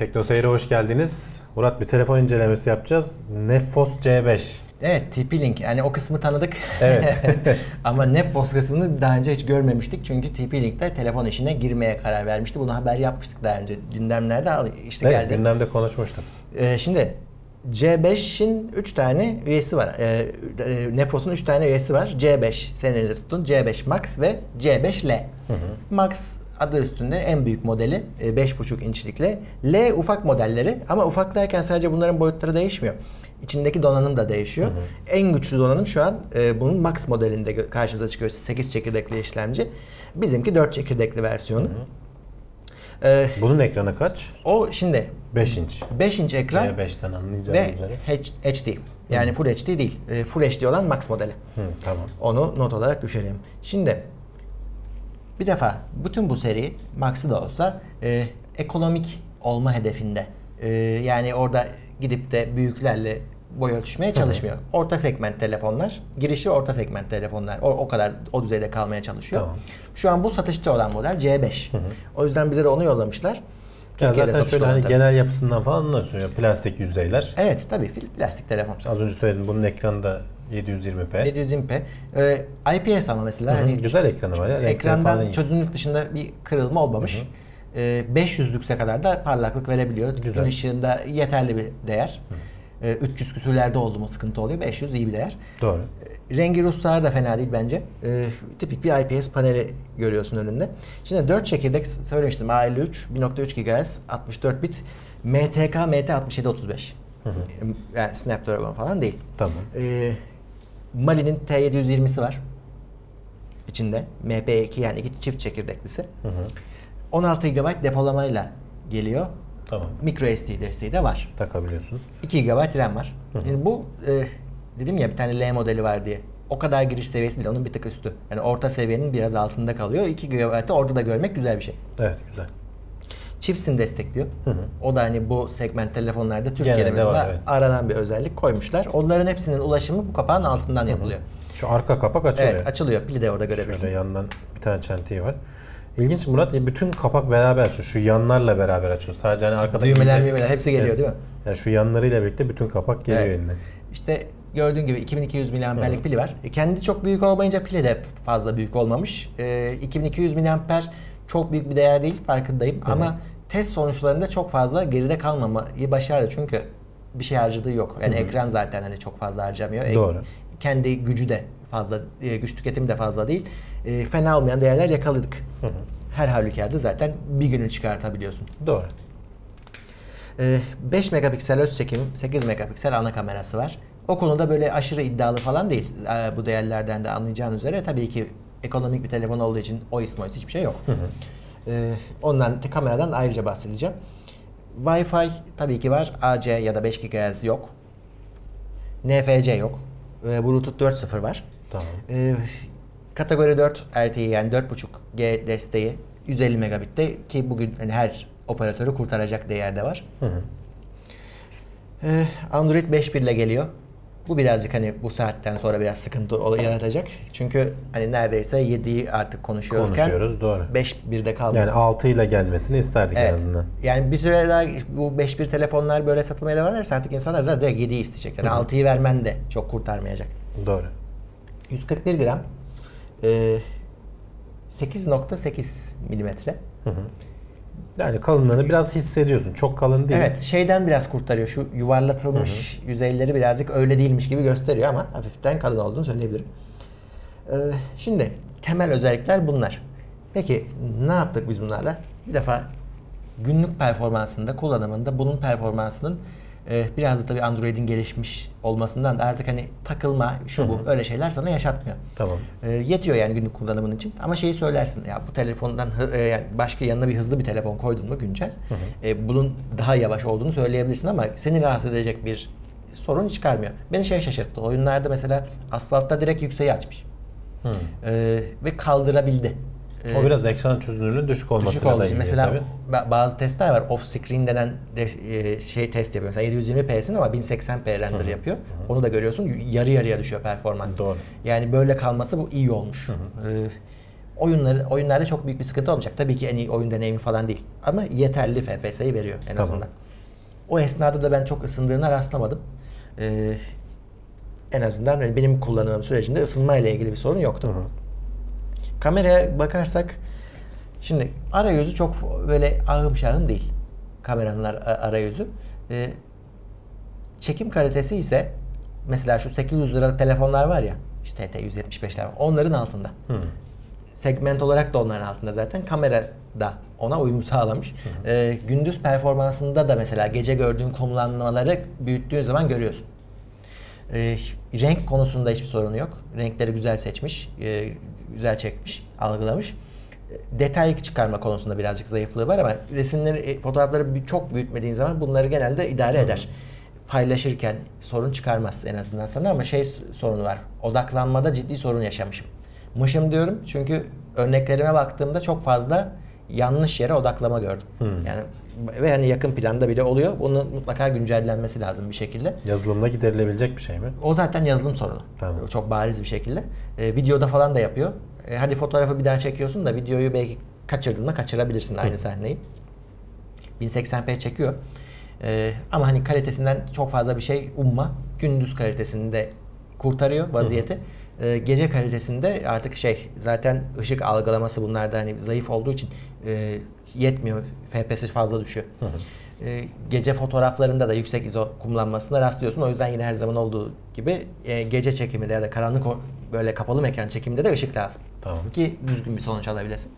Tekno Seyir'e hoş geldiniz. Murat bir telefon incelemesi yapacağız. Nefos C5. Evet TP-Link yani o kısmı tanıdık. Evet. Ama Nefos kısmını daha önce hiç görmemiştik. Çünkü TP-Link de telefon işine girmeye karar vermişti. Bunu haber yapmıştık daha önce. Gündemlerde al- işte evet, geldi. gündemde konuşmuştuk. Ee, şimdi C5'in 3 tane üyesi var. Ee, e, Nefos'un 3 tane üyesi var. C5 senin elinde tuttun. C5 Max ve C5L. Max adı üstünde en büyük modeli e, 5.5 inçlikle. L ufak modelleri ama ufak derken sadece bunların boyutları değişmiyor. İçindeki donanım da değişiyor. En güçlü donanım şu an e, bunun Max modelinde karşımıza çıkıyor. 8 çekirdekli işlemci. Bizimki 4 çekirdekli versiyonu. Ee, Bunun ekranı kaç? o şimdi 5 inç. 5 inç ekran C5'ten ve anlayacağınız üzere. H- HD. Yani Full HD değil. E, Full HD olan Max modeli. Hı, tamam. Onu not olarak düşelim. Şimdi bir defa bütün bu seri Max'ı da olsa e, ekonomik olma hedefinde. E, yani orada gidip de büyüklerle boy ölçüşmeye çalışmıyor. Orta segment telefonlar, girişi orta segment telefonlar. O, o kadar o düzeyde kalmaya çalışıyor. Tamam. Şu an bu satışta olan model C5. O yüzden bize de onu yollamışlar. Ya zaten şöyle hani tabii. genel yapısından falan anlatıyor. Ya, plastik yüzeyler. Evet tabii plastik telefon. Az önce söyledim bunun ekranı da 720p. 720p. Ee, IPS ama mesela Hı hı, hani Güzel ekranı var ya. ekrandan çözünürlük dışında bir kırılma olmamış. Ee, 500 lükse kadar da parlaklık verebiliyor. Güzel. Gün ışığında yeterli bir değer. Ee, 300 küsürlerde oldu mu sıkıntı oluyor. 500 iyi bir değer. Doğru. Ee, Rengi ruhsarı da fena değil bence. Ee, tipik bir IPS paneli görüyorsun önünde. Şimdi 4 çekirdek söylemiştim. A53, 1.3 GHz, 64 bit, MTK, MT6735. Yani Snapdragon falan değil. Tamam. Ee, Mali'nin T720'si var. İçinde. MP2 yani iki çift çekirdeklisi. Hı hı. 16 GB depolamayla geliyor. Tamam. Micro SD desteği de var. Takabiliyorsun. 2 GB RAM var. Yani bu e, dedim ya bir tane L modeli var diye. O kadar giriş seviyesi değil. Onun bir tık üstü. Yani orta seviyenin biraz altında kalıyor. 2 GB'ı orada da görmek güzel bir şey. Evet güzel. Chips'in destekliyor. hı. O da hani bu segment telefonlarda Türkiye'de mesela var, evet. aranan bir özellik koymuşlar. Onların hepsinin ulaşımı bu kapağın altından yapılıyor. Şu arka kapak açılıyor. Evet açılıyor. Pili de orada görebilirsin. Şöyle yandan bir tane çentiği var. İlginç Murat bütün kapak beraber açıyor. Şu yanlarla beraber açıyor. Sadece hani arkada Düğmeler ince- müğmeler hepsi geliyor Evet. değil mi? Yani şu yanlarıyla birlikte bütün kapak geliyor Evet. eline. İşte gördüğün gibi 2200 miliamperlik pili var. E, kendi çok büyük olmayınca pili de fazla büyük olmamış. E, 2200 miliamper çok büyük bir değer değil farkındayım ama test sonuçlarında çok fazla geride kalmamayı başardı. Çünkü bir şey harcadığı yok. Yani ekran zaten hani çok fazla harcamıyor. E, Doğru. kendi gücü de fazla, e, güç tüketimi de fazla değil. E, fena olmayan değerler yakaladık. Her halükarda zaten bir günü çıkartabiliyorsun. Doğru. Ee, 5 megapiksel öz çekim, 8 megapiksel ana kamerası var. O konuda böyle aşırı iddialı falan değil. Ee, Bu değerlerden de anlayacağın üzere tabii ki ekonomik bir telefon olduğu için o ismi hiçbir şey yok. Ee, ondan kameradan ayrıca bahsedeceğim. Wi-Fi tabii ki var. AC ya da 5 GHz yok. NFC yok. Ee, Bluetooth 4.0 var. Tamam. Ee, kategori 4 LTE yani 4.5G desteği 150 megabitte ki bugün hani her operatörü kurtaracak değerde var. Hı hı. Ee, Android 5.1 ile geliyor. Bu birazcık hani bu saatten sonra biraz sıkıntı yaratacak. Çünkü hani neredeyse 7'yi artık konuşuyorken Konuşuyoruz doğru. 5.1'de kaldı. Yani 6 ile gelmesini isterdik en Evet. azından. Yani bir süre daha bu 5.1 telefonlar böyle satılmaya devam ederse artık insanlar zaten direkt 7'yi isteyecek. Yani 6'yı vermen de çok kurtarmayacak. Doğru. 141 gram. Ee, 8.8 milimetre. Yani kalınlığını biraz hissediyorsun. Çok kalın değil. Evet şeyden biraz kurtarıyor. Şu yuvarlatılmış yüzeyleri birazcık öyle değilmiş gibi gösteriyor ama hafiften kalın olduğunu söyleyebilirim. Ee, şimdi temel özellikler bunlar. Peki ne yaptık biz bunlarla? Bir defa günlük performansında, kullanımında bunun performansının e, biraz da tabii Android'in gelişmiş olmasından da artık hani takılma, şu bu öyle şeyler sana yaşatmıyor. Tamam. E, yetiyor yani günlük kullanımın için. Ama şeyi söylersin ya bu telefondan hı- e, yani başka yanına bir hızlı bir telefon koydun mu güncel e, bunun daha yavaş olduğunu söyleyebilirsin ama seni rahatsız edecek bir sorun çıkarmıyor. Beni şey şaşırttı. Oyunlarda mesela asfaltta direkt yükseği açmış. Hı. E, ve kaldırabildi. E, O biraz ekran çözünürlüğünün düşük düşük olmasıyla olduğu da Mesela tabii. ba- bazı testler var. Off screen denen de, e, şey test yapıyor. Mesela 720p'sin ama 1080p render yapıyor. Onu da görüyorsun. Yarı yarıya düşüyor performans. Doğru. Yani böyle kalması bu iyi olmuş. Ee, oyunları oyunlarda çok büyük bir sıkıntı olmayacak. Tabii ki en iyi oyun deneyimi falan değil. Ama yeterli FPS'yi veriyor en Tamam. azından. O esnada da ben çok ısındığına rastlamadım. Ee, en azından hani benim kullanımım sürecinde ısınma ile ilgili bir sorun yoktu. Hı hı. Kameraya bakarsak şimdi arayüzü çok böyle ahım şahım değil. Kameranın ar- arayüzü. Ee, çekim kalitesi ise mesela şu 800 liralık telefonlar var ya işte TT 175'ler var. Onların altında. Hı. Segment olarak da onların altında zaten. Kamera da ona uyum sağlamış. Ee, gündüz performansında da mesela gece gördüğün konumlanmaları büyüttüğün zaman görüyorsun. Ee, renk konusunda hiçbir sorunu yok. Renkleri güzel seçmiş, e, güzel çekmiş, algılamış. E, Detay çıkarma konusunda birazcık zayıflığı var ama resimleri, e, fotoğrafları çok büyütmediğin zaman bunları genelde idare eder. Paylaşırken sorun çıkarmaz en azından sana ama şey sorunu var. Odaklanmada ciddi sorun yaşamışım. Mışım diyorum çünkü örneklerime baktığımda çok fazla yanlış yere odaklama gördüm. Yani ve hani yakın planda bile oluyor. Bunun mutlaka güncellenmesi lazım bir şekilde. Yazılımla giderilebilecek bir şey mi? O zaten yazılım sorunu. Tamam. Çok bariz bir şekilde. Ee, videoda falan da yapıyor. Ee, hadi fotoğrafı bir daha çekiyorsun da videoyu belki kaçırdın mı kaçırabilirsin aynı sahneyi. 1080p çekiyor. Ee, ama hani kalitesinden çok fazla bir şey umma. Gündüz kalitesinde kurtarıyor vaziyeti. Ee, gece kalitesinde artık şey zaten ışık algılaması bunlarda hani zayıf olduğu için e, yetmiyor. FPS fazla düşüyor. Ee, gece fotoğraflarında da yüksek ISO kullanmasına rastlıyorsun. O yüzden yine her zaman olduğu gibi e, gece çekiminde ya da karanlık böyle kapalı mekan çekiminde de ışık lazım. Tamam. Ki düzgün bir sonuç alabilesin.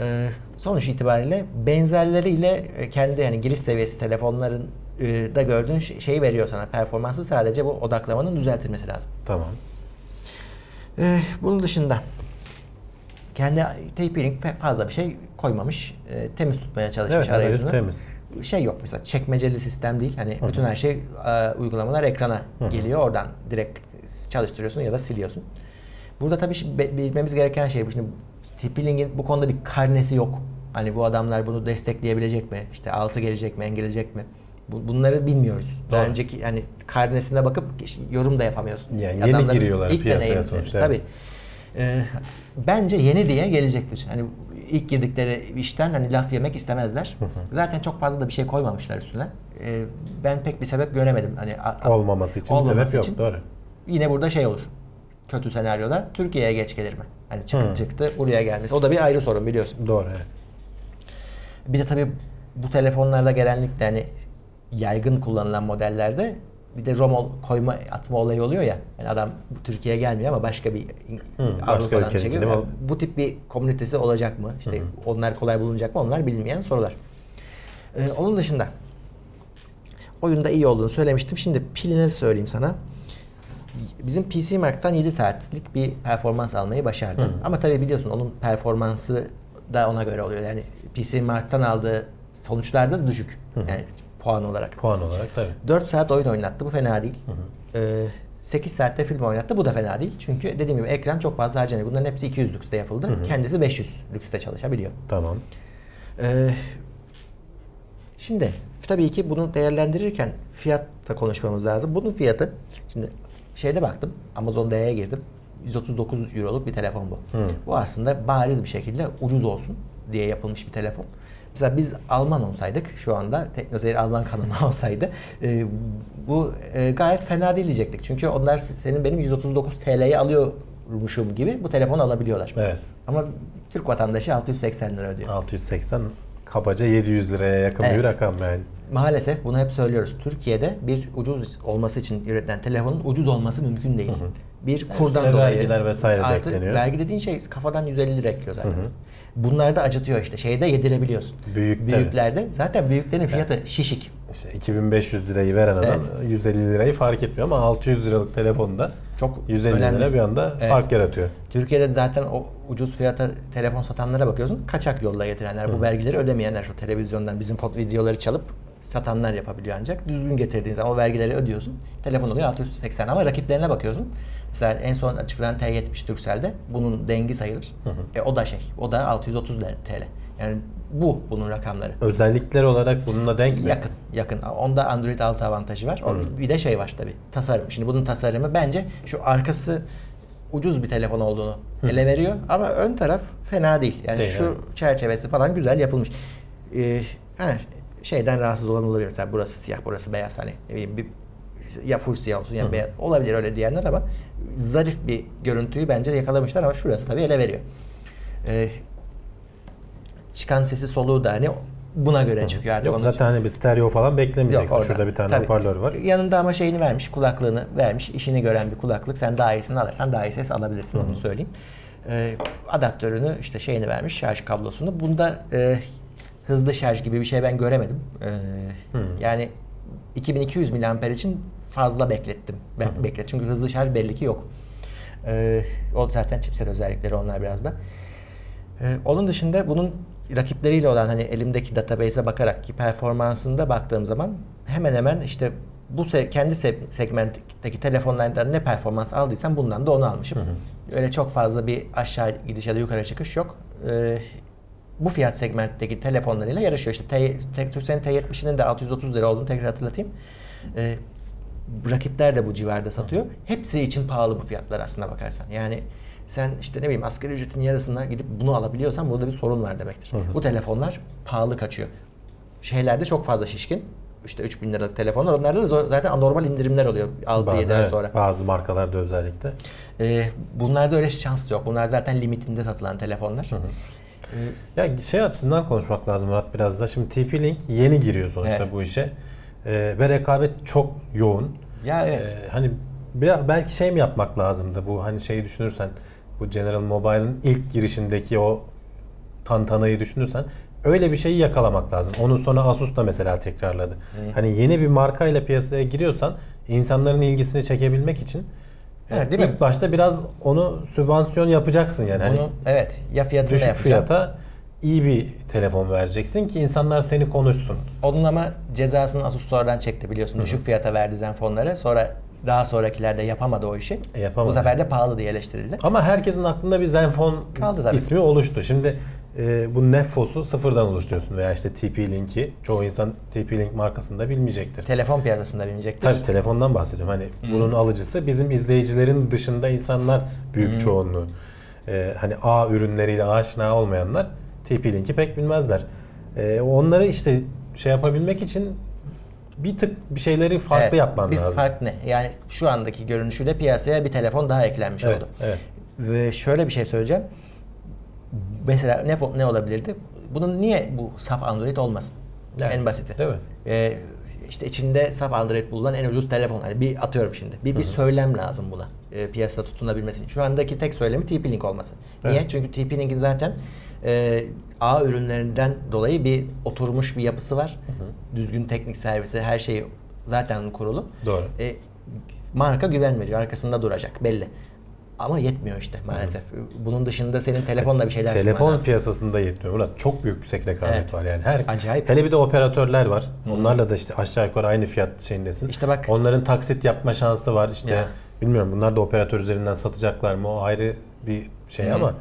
Ee, sonuç itibariyle benzerleriyle e, kendi yani giriş seviyesi telefonların e, da gördüğün şeyi veriyor sana. Performansı sadece bu odaklamanın düzeltilmesi lazım. Tamam. Ee, bunun dışında kendi tapering fazla bir şey koymamış. Ee, temiz tutmaya çalışmış Evet arayüz arayüzünü. temiz. Şey yok mesela çekmeceli sistem değil. Hani bütün her şey e, uygulamalar ekrana geliyor. Oradan direkt çalıştırıyorsun ya da siliyorsun. Burada tabii şi- be- bilmemiz gereken şey bu. Şimdi TP-Link'in bu konuda bir karnesi yok. Hani bu adamlar bunu destekleyebilecek mi? İşte altı gelecek mi, engeleyecek mi? Bu- Bunları bilmiyoruz. Daha Doğru. önceki hani karnesine bakıp yorum da yapamıyorsun. Yani yeni Adamların giriyorlar ilk piyasaya sonuçta. Tabii. Ee, bence yeni diye gelecektir. Hani ilk girdikleri işten hani laf yemek istemezler. Zaten çok fazla da bir şey koymamışlar üstüne. Ee, ben pek bir sebep göremedim. Hani a- Olmaması için olmaması sebep yok. için. Doğru. Yine burada şey olur. Kötü senaryoda Türkiye'ye geç gelir mi? Hani çıktı Hı. çıktı buraya gelmesi. O da bir ayrı sorun biliyorsun. Doğru evet. Bir de tabii bu telefonlarda genellikle hani yaygın kullanılan modellerde bir de ROM ol- koyma atma olayı oluyor ya. Yani adam Türkiye'ye gelmiyor ama başka bir başka Avrupa'dan ülkenin mi? Yani bu tip bir komünitesi olacak mı? İşte onlar kolay bulunacak mı? Onlar bilinmeyen sorular. Ee, onun dışında oyunda iyi olduğunu söylemiştim. Şimdi pilini söyleyeyim sana. Bizim PC Mark'tan 7 saatlik bir performans almayı başardı. Ama tabii biliyorsun onun performansı da ona göre oluyor. Yani PC Mark'tan aldığı sonuçlar da düşük. Yani puan olarak. Puan olarak tabii. 4 saat oyun oynattı. Bu fena değil. Ee, 8 saatte film oynattı. Bu da fena değil. Çünkü dediğim gibi ekran çok fazla harcanıyor. Bunların hepsi 200 lükste yapıldı. Kendisi 500 lükste çalışabiliyor. Tamam. Ee, şimdi tabii ki bunu değerlendirirken fiyat da konuşmamız lazım. Bunun fiyatı şimdi şeyde baktım Amazon.d'ye girdim. 139 euroluk bir telefon bu. Hı. Bu aslında bariz bir şekilde ucuz olsun diye yapılmış bir telefon. Mesela biz Alman olsaydık şu anda Teknoseyir Alman kanalı olsaydı e, bu e, gayet fena değil diyecektik. Çünkü onlar senin benim 139 TL'ye alıyormuşum gibi bu telefonu alabiliyorlar. Evet. Ama Türk vatandaşı 680 lira ödüyor. 680 kabaca 700 liraya yakın Evet. bir rakam yani. Maalesef bunu hep söylüyoruz. Türkiye'de bir ucuz olması için üretilen telefonun ucuz olması mümkün değil. Bir kurdan Üstüne dolayı. vergiler vesaire de Artı ekleniyor. Vergi dediğin şey kafadan 150 lira ekliyor zaten. Bunlar da acıtıyor işte. Şeyde yedirebiliyorsun. Büyük. Büyüklerde. Zaten büyüklerin fiyatı şişik. İşte 2500 lirayı veren adam 150 lirayı fark etmiyor ama 600 liralık telefonda Çok 150 önemli. lira bir anda Evet. fark yaratıyor. Türkiye'de zaten o ucuz fiyata telefon satanlara bakıyorsun. Kaçak yolla getirenler, bu vergileri ödemeyenler şu televizyondan bizim videoları çalıp satanlar yapabiliyor ancak. Düzgün getirdiğin zaman o vergileri ödüyorsun. Telefon oluyor 680 ama rakiplerine bakıyorsun. Mesela en son açıklanan T70 Turkcell'de bunun dengi sayılır. E, o da şey, o da 630 TL. Yani bu bunun rakamları. Özellikler olarak bununla denk mi? Yakın, yakın. Onda Android 6 avantajı var. Onun Bir de şey var tabii. Tasarım. Şimdi bunun tasarımı bence şu arkası ucuz bir telefon olduğunu ele veriyor. Ama ön taraf fena değil. Yani Değil, şu evet. çerçevesi falan güzel yapılmış. Ee, ha, şeyden rahatsız olan olabilir. Mesela burası siyah, burası beyaz. Hani ne bileyim bir ya full siyah olsun ya beyaz. Olabilir öyle diyenler ama zarif bir görüntüyü bence yakalamışlar ama şurası tabii ele veriyor. Ee, çıkan sesi soluğu da hani buna göre çıkıyor artık. Yok Onun zaten hani bir stereo falan beklemeyeceksin. orada. Şurada bir tane Tabii. hoparlör var. Yanında ama şeyini vermiş, kulaklığını vermiş, işini gören bir kulaklık. Sen daha iyisini alırsan daha iyi ses alabilirsin onu söyleyeyim. Ee, adaptörünü işte şeyini vermiş, şarj kablosunu. Bunda e, hızlı şarj gibi bir şey ben göremedim. Ee, Yani 2200 mAh için fazla beklettim. Ben beklet çünkü hızlı şarj belli ki yok. Ee, o zaten chipset özellikleri onlar biraz da. Ee, onun dışında bunun rakipleriyle olan hani elimdeki database'e bakarak ki performansında baktığım zaman hemen hemen işte bu se- kendi se- segmentteki telefonlardan ne performans aldıysam bundan da onu almışım. Öyle çok fazla bir aşağı gidiş ya da yukarı çıkış yok. Ee, bu fiyat segmentteki telefonlarıyla yarışıyor. İşte T, T, Turkcell'in T70'inin de 630 lira olduğunu tekrar hatırlatayım. Ee, rakipler de bu civarda satıyor. Hepsi için pahalı bu fiyatlar aslına bakarsan. Yani sen işte ne bileyim asgari ücretin yarısına gidip bunu alabiliyorsan burada bir sorun var demektir. Bu telefonlar pahalı kaçıyor. Şeylerde çok fazla şişkin. İşte 3000 liralık telefonlar. Onlarda da zaten anormal indirimler oluyor 6-7 Bazı, ay sonra. bazı markalarda özellikle. Ee, bunlarda öyle şans yok. Bunlar zaten limitinde satılan telefonlar. Ya şey açısından konuşmak lazım Murat biraz da. Şimdi TP-Link yeni giriyor sonuçta Evet. bu işe. Ee, ve rekabet çok yoğun. Ya evet. Ee, hani biraz belki şey mi yapmak lazımdı bu hani şeyi düşünürsen bu General Mobile'ın ilk girişindeki o tantanayı düşünürsen öyle bir şeyi yakalamak lazım. Onu sonra Asus da mesela tekrarladı. Hani yeni bir markayla piyasaya giriyorsan insanların ilgisini çekebilmek için Evet, değil mi? ilk başta biraz onu sübvansiyon yapacaksın yani. Hani Bunu evet ya fiyatını da düşük yapacağım. fiyata iyi bir telefon vereceksin ki insanlar seni konuşsun. Onun ama cezasını Asus sonradan çekti biliyorsun. Düşük fiyata verdi Zenfonları. Sonra daha sonrakilerde yapamadı o işi. E, yapamadı. Bu sefer de pahalı diye eleştirildi. Ama herkesin aklında bir Zenfone Kaldı tabii. ismi oluştu. Şimdi e, bu Nefos'u sıfırdan oluşturuyorsun veya işte TP-Link'i çoğu insan TP-Link markasını da bilmeyecektir. Telefon piyasasında bilinecektir. Tabii telefondan bahsediyorum. Hani bunun alıcısı bizim izleyicilerin dışında insanlar büyük çoğunluğu. E, hani A ürünleriyle aşina olmayanlar TP-Link'i pek bilmezler. E, onları işte şey yapabilmek için bir tık bir şeyleri farklı Evet, yapman bir lazım. fark ne? Yani şu andaki görünüşüyle piyasaya bir telefon daha eklenmiş Evet, oldu. evet. Ve şöyle bir şey söyleyeceğim. Mesela ne, ne olabilirdi? Bunun niye bu saf Android olmasın? Evet, En basiti. değil mi? Ee, işte içinde saf Android bulunan en ucuz telefon. Hani bir atıyorum şimdi. Bir, bir söylem lazım buna. e, piyasada tutunabilmesi için. Şu andaki tek söylemi TP-Link olması. Niye? Evet. Çünkü TP-Link'in zaten e, A ürünlerinden dolayı bir oturmuş bir yapısı var. Düzgün teknik servisi, her şeyi zaten kurulu. Doğru. E, marka güven veriyor. Arkasında duracak belli. Ama yetmiyor işte maalesef. Bunun dışında senin telefonla bir şeyler Telefon lazım. piyasasında yetmiyor. Murat çok büyük yüksek rekabet Evet. var yani. Her Acayip. Hele bir de operatörler var. Onlarla da işte aşağı yukarı aynı fiyat şeyindesin. İşte bak- Onların taksit yapma şansı var. İşte Ya. bilmiyorum bunlar da operatör üzerinden satacaklar mı? O ayrı bir şey ama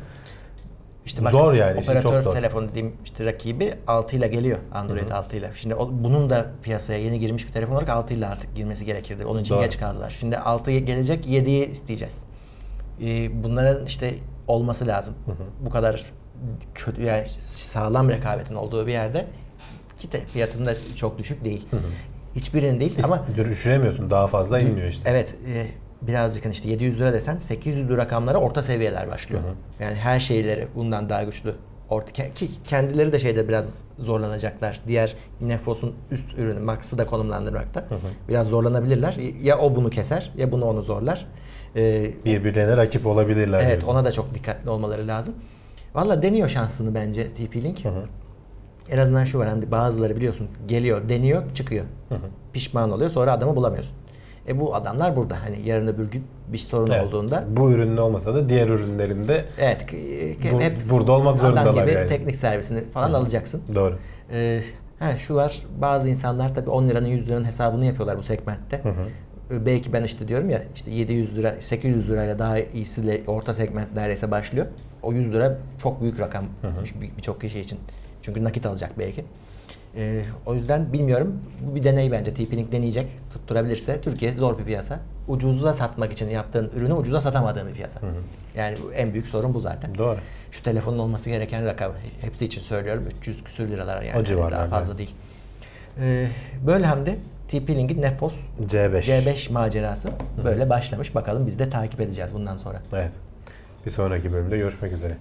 İşte bak, Zor yani, Operatör çok zor. telefon dediğim işte rakibi 6 ile geliyor. Android 6 ile. Şimdi o, bunun da piyasaya yeni girmiş bir telefon olarak 6 ile artık girmesi gerekirdi. Onun için Doğru. geç kaldılar. Şimdi 6 gelecek 7'yi isteyeceğiz. Ee, bunların işte olması lazım. Bu kadar kötü yani sağlam rekabetin olduğu bir yerde ki de fiyatın da çok düşük değil. Hiçbirinin değil ama ama düşüremiyorsun. Daha fazla inmiyor işte. Evet, e, birazcık işte 700 lira desen 800 lira rakamlara orta seviyeler başlıyor. Yani her şeyleri bundan daha güçlü. Orta, ki kendileri de şeyde biraz zorlanacaklar. Diğer Nefos'un üst ürünü Max'ı da konumlandırmakta. Biraz zorlanabilirler. Ya o bunu keser ya bunu onu zorlar. E, Birbirlerine rakip olabilirler. evet diyorsun. ona da çok dikkatli olmaları lazım. Valla deniyor şansını bence TP-Link. En azından şu var hani bazıları biliyorsun geliyor, deniyor, çıkıyor. Pişman oluyor sonra adamı bulamıyorsun. E bu adamlar burada hani yarın öbür gün bir sorun Evet. olduğunda Bu ürünün olmasa da diğer ürünlerinde evet k- Bu- hep burada olmak adam zorundalar gibi yani. teknik servisini falan alacaksın. doğru. Ee, ha, şu var bazı insanlar tabii 10 liranın 100 liranın hesabını yapıyorlar bu segmentte. Ee, Belki ben işte diyorum ya işte 700 lira 800 lirayla daha iyisiyle orta segment neredeyse başlıyor. O 100 lira çok büyük rakam bir- birçok kişi için. Çünkü nakit alacak belki. Ee, o yüzden bilmiyorum. Bu bir deney bence. TP-Link deneyecek. Tutturabilirse. Türkiye zor bir piyasa. Ucuza satmak için yaptığın ürünü ucuza satamadığın bir piyasa. Yani bu en büyük sorun bu zaten. Doğru. Şu telefonun olması gereken rakam hepsi için söylüyorum 300 küsür liralar yani O civarlarda. daha fazla değil. Ee, böyle Hamdi TP-Link'in Nefos C5. C5 macerası böyle başlamış. Bakalım biz de takip edeceğiz bundan sonra. Evet. Bir sonraki bölümde görüşmek üzere.